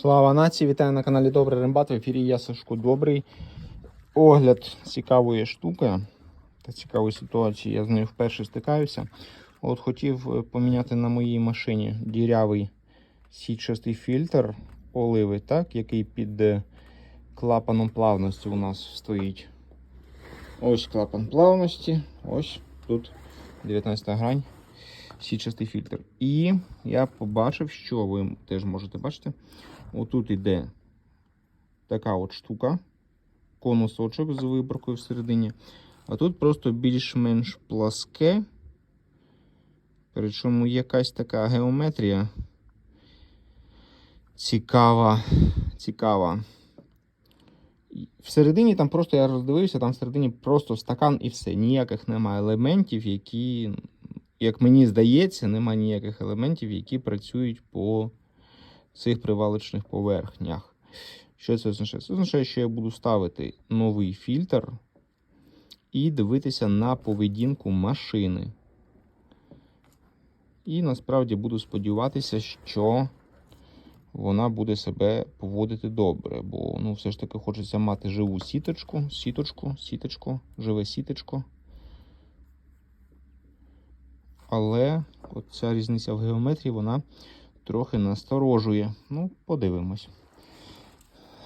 Слава нації! Вітаю на каналі Добрий Рембат. В ефірі я Сашко Добрий. Огляд цікавої штуки та цікавої ситуації. Я з нею вперше стикаюся. От хотів е, поміняти на моїй машині дірявий сітчастий фільтр оливи, так, який під е, клапаном плавності у нас стоїть. Ось клапан плавності. Ось тут 19 грань. Сітчастий фільтр. І я побачив, що ви теж можете бачити. Отут іде така от штука, конусочок з виборкою всередині. А тут просто більш-менш пласке. Причому якась така геометрія цікава. цікава. Всередині там просто я роздивився, там всередині просто стакан і все. Ніяких немає елементів, які, як мені здається, немає ніяких елементів, які працюють по цих привалочних поверхнях. Що це означає? Це означає, що я буду ставити новий фільтр і дивитися на поведінку машини. І насправді буду сподіватися, що вона буде себе поводити добре, бо ну, все ж таки хочеться мати живу сіточку, сіточку, сіточку, живе сіточко. Але ця різниця в геометрії, вона трохи насторожує. Ну, подивимось.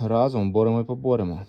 Разом боремо і поборемо.